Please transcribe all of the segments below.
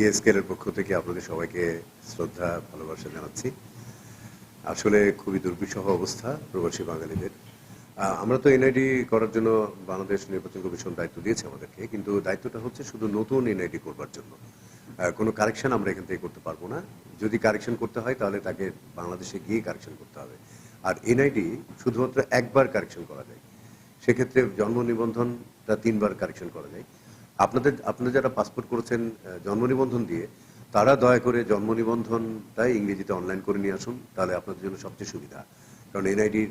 ইএসকেলের পক্ষ থেকে আপনাদের সবাইকে শ্রদ্ধা, ভালোবাসা জানাচ্ছি। আসলে খুবই দুর্বিষহ অবস্থা প্রবাসী বাঙালিদের। আমরা তো এনআইডি করার জন্য বাংলাদেশ নির্বাচন কমিশন দায়িত্ব দিয়েছে আমাদেরকে, কিন্তু দায়িত্বটা হচ্ছে শুধু নতুন এনআইডি করবার জন্য। কোনো কারেকশন আমরা এখান থেকে করতে পারব না। যদি কারেকশন করতে হয় তাহলে তাকে বাংলাদেশে গিয়ে কারেকশন করতে হবে। আর এনআইডি শুধুমাত্র একবার কারেকশন করা যায়। সেক্ষেত্রে জন্ম নিবন্ধনটা তিনবার কারেকশন করা যায়। আপনাদের, আপনারা যারা পাসপোর্ট করেছেন জন্ম নিবন্ধন দিয়ে, তারা দয়া করে জন্ম নিবন্ধনটাই ইংরেজিতে অনলাইন করে নিয়ে আসুন, তাহলে আপনাদের জন্য সবচেয়ে সুবিধা। কারণ এনআইডির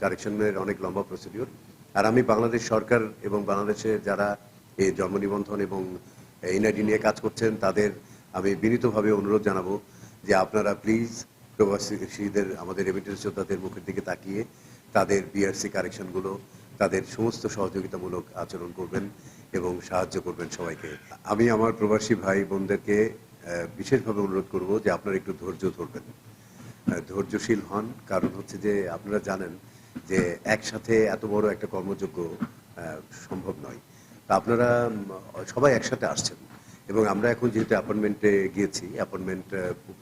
কারেকশনের অনেক লম্বা প্রসিডিওর আর আমি বাংলাদেশ সরকার এবং বাংলাদেশে যারা এই জন্ম নিবন্ধন এবং এনআইডি নিয়ে কাজ করছেন, তাদের আমি বিনীতভাবে অনুরোধ জানাব যে আপনারা প্লিজ প্রবাসীদের, আমাদের রেমিটেন্স যোদ্ধাদের মুখের দিকে তাকিয়ে তাদের বিআরসি কারেকশনগুলো তাদের সমস্ত সহযোগিতামূলক আচরণ করবেন এবং সাহায্য করবেন সবাইকে। আমি আমার প্রবাসী ভাই বোনদেরকে বিশেষভাবে অনুরোধ করব যে আপনারা একটু ধৈর্য ধরবেন। ধৈর্যশীল হন, কারণ হচ্ছে যে আপনারা জানেন যে একসাথে এত বড় একটা কর্মযোগ্য সম্ভব নয়। তা আপনারা সবাই একসাথে আসছেন এবং আমরা এখন যেহেতু অ্যাপয়েন্টমেন্টে গিয়েছি, অ্যাপয়েন্টমেন্ট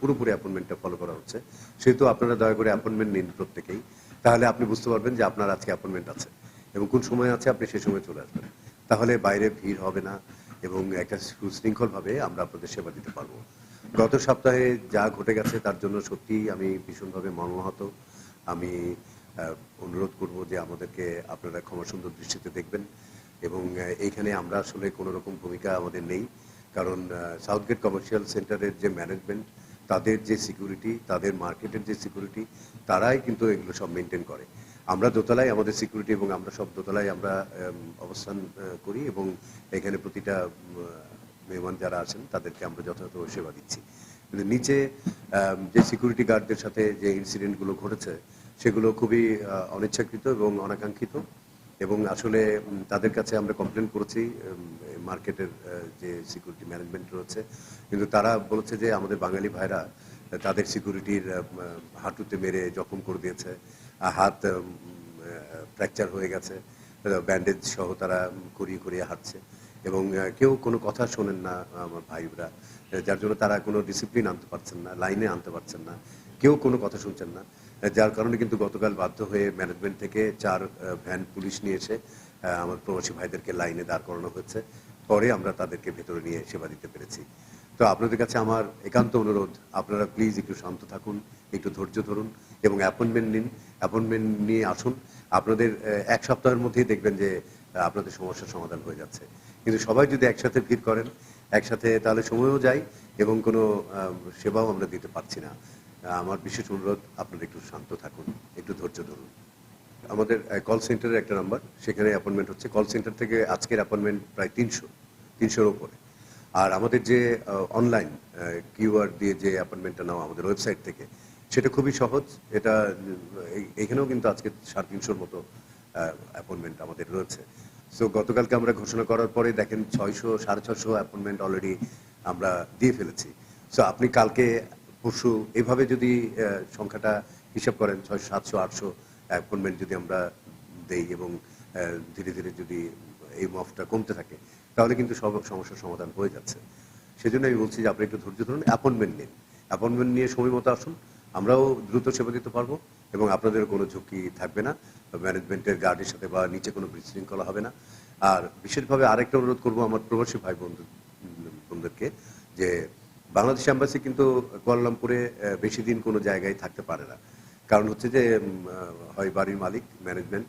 পুরোপুরি অ্যাপয়েন্টমেন্টটা ফলো করা হচ্ছে, সেহেতু আপনারা দয়া করে অ্যাপয়েন্টমেন্ট নিন প্রত্যেকেই। তাহলে আপনি বুঝতে পারবেন যে আপনার আজকে অ্যাপয়েন্টমেন্ট আছে। এবং কোন সময় আছে আপনি সেই সময় চলে আসবেন। তাহলে বাইরে ভিড় হবে না এবং একটা সুশৃঙ্খলভাবে আমরা আপনাদের সেবা দিতে পারব। গত সপ্তাহে যা ঘটে গেছে তার জন্য সত্যি আমি ভীষণভাবে মর্মাহত। আমি অনুরোধ করব যে আমাদেরকে আপনারা ক্ষমা সুন্দর দৃষ্টিতে দেখবেন এবং এইখানে আমরা আসলে কোনো রকম ভূমিকা আমাদের নেই। কারণ সাউথগেট কমার্শিয়াল সেন্টারের যে ম্যানেজমেন্ট, তাদের যে সিকিউরিটি, তাদের মার্কেটের যে সিকিউরিটি, তারাই কিন্তু এগুলো সব মেনটেন করে। আমরা দোতলায়, আমাদের সিকিউরিটি এবং আমরা সব দোতলায় আমরা অবস্থান করি এবং এখানে প্রতিটা মেহমান যারা আছেন তাদেরকে আমরা যথাযথ সেবা দিচ্ছি। কিন্তু নিচে যে সিকিউরিটি গার্ডদের সাথে যে ইনসিডেন্টগুলো ঘটেছে, সেগুলো খুবই অনিচ্ছাকৃত এবং অনাকাঙ্ক্ষিত এবং আসলে তাদের কাছে আমরা কমপ্লেন করেছি মার্কেটের যে সিকিউরিটি ম্যানেজমেন্ট রয়েছে। কিন্তু তারা বলেছে যে আমাদের বাঙালি ভাইরা তাদের সিকিউরিটির হাঁটুতে মেরে জখম করে দিয়েছে হাত ফ্র্যাকচার হয়ে গেছে ব্যান্ডেজ সহ তারা করিয়ে করিয়ে হাঁটছে। এবং কেউ কোনো কথা শোনেন না, আমার ভাইরা যার জন্য তারা কোনো ডিসিপ্লিন আনতে পারছেন না লাইনে আনতে পারছেন না, কেউ কোনো কথা শুনছেন না যার কারণে কিন্তু গতকাল বাধ্য হয়ে ম্যানেজমেন্ট থেকে চার ভ্যান পুলিশ নিয়ে এসে আমার প্রবাসী ভাইদেরকে লাইনে দাঁড় করানো হয়েছে, পরে আমরা তাদেরকে ভেতরে নিয়ে সেবা দিতে পেরেছি। তো আপনাদের কাছে আমার একান্ত অনুরোধ, আপনারা প্লিজ একটু শান্ত থাকুন, একটু ধৈর্য ধরুন এবং অ্যাপয়েন্টমেন্ট নিন। অ্যাপয়েন্টমেন্ট নিয়ে আসুন। আপনাদের এক সপ্তাহের মধ্যেই দেখবেন যে আপনাদের সমস্যার সমাধান হয়ে যাচ্ছে। কিন্তু সবাই যদি একসাথে ভিড় করেন, একসাথে তাহলে সময়ও যায় এবং কোনো সেবাও আমরা দিতে পারছি না। আমার বিশেষ অনুরোধ, আপনারা একটু শান্ত থাকুন, একটু ধৈর্য ধরুন। আমাদের কল সেন্টারের একটা নাম্বার সেখানে অ্যাপয়েন্টমেন্ট হচ্ছে। কল সেন্টার থেকে আজকের অ্যাপয়েন্টমেন্ট প্রায় তিনশো, তিনশোর ওপরে আর আমাদের যে অনলাইন কিউআর দিয়ে যে অ্যাপয়েন্টমেন্টটা নেওয়া আমাদের ওয়েবসাইট থেকে, সেটা খুবই সহজ। এটা এখানেও কিন্তু আজকে সাড়ে তিনশোর মতো অ্যাপয়েন্টমেন্ট আমাদের রয়েছে। সো গতকালকে আমরা ঘোষণা করার পরে দেখেন ছয়শো, সাড়ে ছশো অ্যাপয়েন্টমেন্ট অলরেডি আমরা দিয়ে ফেলেছি। সো আপনি কালকে, পরশু এভাবে যদি সংখ্যাটা হিসাব করেন, ছয়শো, সাতশো, আটশো অ্যাপয়েন্টমেন্ট যদি আমরা দেই এবং ধীরে ধীরে যদি এই মফটা কমতে থাকে তাহলে কিন্তু সব সমস্যার সমাধান হয়ে যাচ্ছে। সেজন্য আমি বলছি যে, আপনি একটু ধৈর্য ধরুন অ্যাপয়েন্টমেন্ট নিন। অ্যাপয়েন্টমেন্ট নিয়ে সময় মতো আসুন, আমরাও দ্রুত সেবা দিতে পারব এবং আপনাদের কোনো ঝুঁকি থাকবে না। ম্যানেজমেন্টের গার্ডের সাথে বা নিচে কোনো বিশৃঙ্খলা হবে না। আর বিশেষভাবে আরেকটা অনুরোধ করব আমার প্রবাসী ভাই বন্ধু বোনদেরকে যে, বাংলাদেশ অ্যাম্বাসি কিন্তু কুয়ালালামপুরে বেশি দিন কোনো জায়গায় থাকতে পারে না। কারণ হচ্ছে যে হয় বাড়ির মালিক ম্যানেজমেন্ট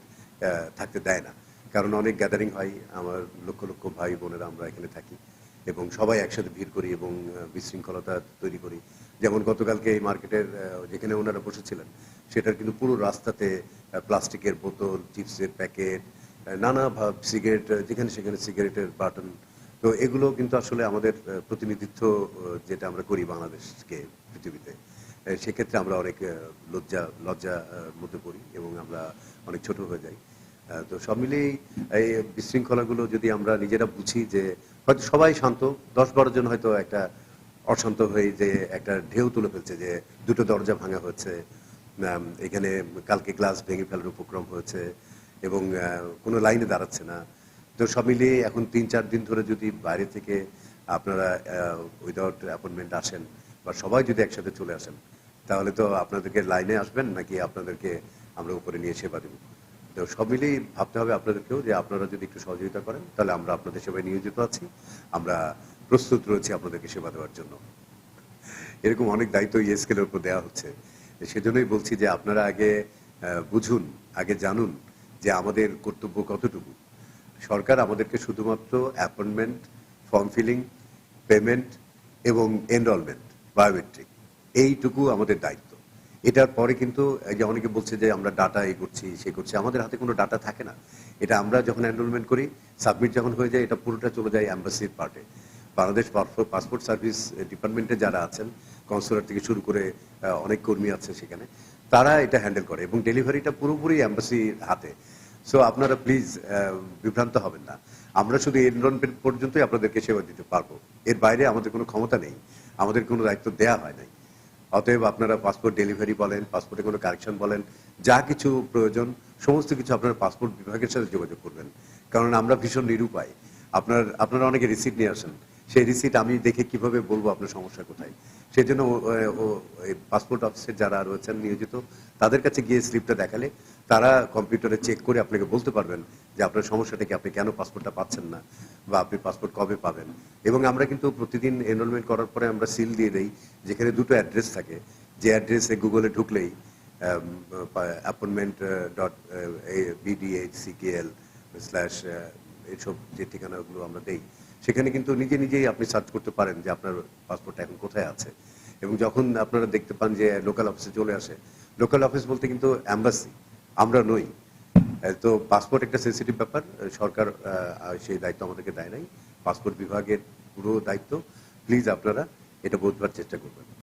থাকতে দেয় না। কারণ অনেক গ্যাদারিং হয় আমার লক্ষ লক্ষ ভাই বোনেরা আমরা এখানে থাকি এবং সবাই একসাথে ভিড় করি এবং বিশৃঙ্খলতা তৈরি করি। যেমন গতকালকে এই মার্কেটের যেখানে ওনারা বসেছিলেন সেটার কিন্তু পুরো রাস্তাতে প্লাস্টিকের বোতল চিপসের প্যাকেট নানা ভাব সিগারেট যেখানে সেখানে সিগারেটের বাটন। তো এগুলো কিন্তু আসলে আমাদের প্রতিনিধিত্ব যেটা আমরা করি বাংলাদেশকে পৃথিবীতে। সেক্ষেত্রে আমরা অনেক লজ্জা লজ্জা আহ, মধ্যে পড়ি এবং আমরা অনেক ছোট হয়ে যাই। তো সব মিলিয়েই এই বিশৃঙ্খলাগুলো যদি আমরা নিজেরা বুঝি যে হয়তো সবাই শান্ত, দশ বারো জন হয়তো একটা অশান্ত হয়ে যে একটা ঢেউ তুলে ফেলছে যে দুটো দরজা ভাঙা হচ্ছে এখানে কালকে গ্লাস ভেঙে ফেলার উপক্রম হয়েছে এবং কোনো লাইনে দাঁড়াচ্ছে না। তো সব মিলিয়ে এখন তিন চার দিন ধরে যদি বাইরে থেকে আপনারা উইদাউট অ্যাপয়েন্টমেন্ট আসেন বা সবাই যদি একসাথে চলে আসেন, তাহলে তো আপনাদেরকে লাইনে আসবেন নাকি আপনাদেরকে আমরা উপরে নিয়ে সেবা দেবো? তো সব মিলেই ভাবতে হবে আপনাদেরকেও যে আপনারা যদি একটু সহযোগিতা করেন, তাহলে আমরা আপনাদের সেবায় নিয়োজিত আছি। আমরা প্রস্তুত রয়েছি আপনাদেরকে সেবা দেওয়ার জন্য। এরকম অনেক দায়িত্ব এই স্কেলের উপর দেওয়া হচ্ছে। সেজন্যই বলছি যে আপনারা আগে বুঝুন, আগে জানুন যে আমাদের কর্তব্য কতটুকু। সরকার আমাদেরকে শুধুমাত্র অ্যাপয়েন্টমেন্ট ফর্ম ফিলিং পেমেন্ট এবং এনরোলমেন্ট বায়োমেট্রিক এইটুকু আমাদের দায়িত্ব। এটার পরে কিন্তু যে অনেকে বলছে যে আমরা ডাটা এই করছি, সে করছি, আমাদের হাতে কোনো ডাটা থাকে না। এটা আমরা যখন এনরোলমেন্ট করি সাবমিট যখন হয়ে যায়, এটা পুরোটা চলে যায় অ্যাম্বাসির পার্টে বাংলাদেশ পাসপোর্ট সার্ভিস ডিপার্টমেন্টে যারা আছেন কনসুলার থেকে শুরু করে অনেক কর্মী আছে সেখানে, তারা এটা হ্যান্ডেল করে এবং ডেলিভারিটা পুরোপুরি অ্যাম্বাসির হাতে। সো আপনারা প্লিজ বিভ্রান্ত হবেন না। আমরা শুধু এনরোলমেন্ট পর্যন্তই আপনাদেরকে সেবা দিতে পারব। এর বাইরে আমাদের কোনো ক্ষমতা নেই। আমাদের কোনো দায়িত্ব দেয়া হয় নাই। অতএব আপনারা পাসপোর্ট ডেলিভারি বলেন, পাসপোর্টে কোনো কারেকশন বলেন, যা কিছু প্রয়োজন, সমস্ত কিছু আপনারা পাসপোর্ট বিভাগের সাথে যোগাযোগ করবেন। কারণ আমরা ভীষণ নিরুপায়। আপনার, আপনারা অনেকে রিসিপ্ট নিয়ে আসেন। সেই রিসিট আমি দেখে কীভাবে বলব আপনার সমস্যা কোথায়? সেই জন্য পাসপোর্ট অফিসের যারা রয়েছেন নিয়োজিত, তাদের কাছে গিয়ে স্লিপটা দেখালে তারা কম্পিউটারে চেক করে আপনাকে বলতে পারবেন যে আপনার সমস্যাটা কি, আপনি কেন পাসপোর্টটা পাচ্ছেন না বা আপনি পাসপোর্ট কবে পাবেন? এবং আমরা কিন্তু প্রতিদিন এনরোলমেন্ট করার পরে আমরা সিল দিয়ে দিই, যেখানে দুটো অ্যাড্রেস থাকে। যে অ্যাড্রেসে গুগলে ঢুকলেই appointment dot BDH CKL slash এইসব যে ঠিকানাগুলো আমরা দেই সেখানে কিন্তু নিজে নিজেই আপনি সার্চ করতে পারেন যে আপনার পাসপোর্ট এখন কোথায় আছে। এবং যখন আপনারা দেখতে পান যে লোকাল অফিসে চলে আসে, লোকাল অফিস বলতে কিন্তু অ্যাম্বাসি, আমরা নই। তো পাসপোর্ট একটা সেন্সিটিভ ব্যাপার, সরকার সেই দায়িত্ব আমাদেরকে দেয় নাই। পাসপোর্ট বিভাগের পুরো দায়িত্ব। প্লিজ আপনারা এটা বোঝবার চেষ্টা করবেন।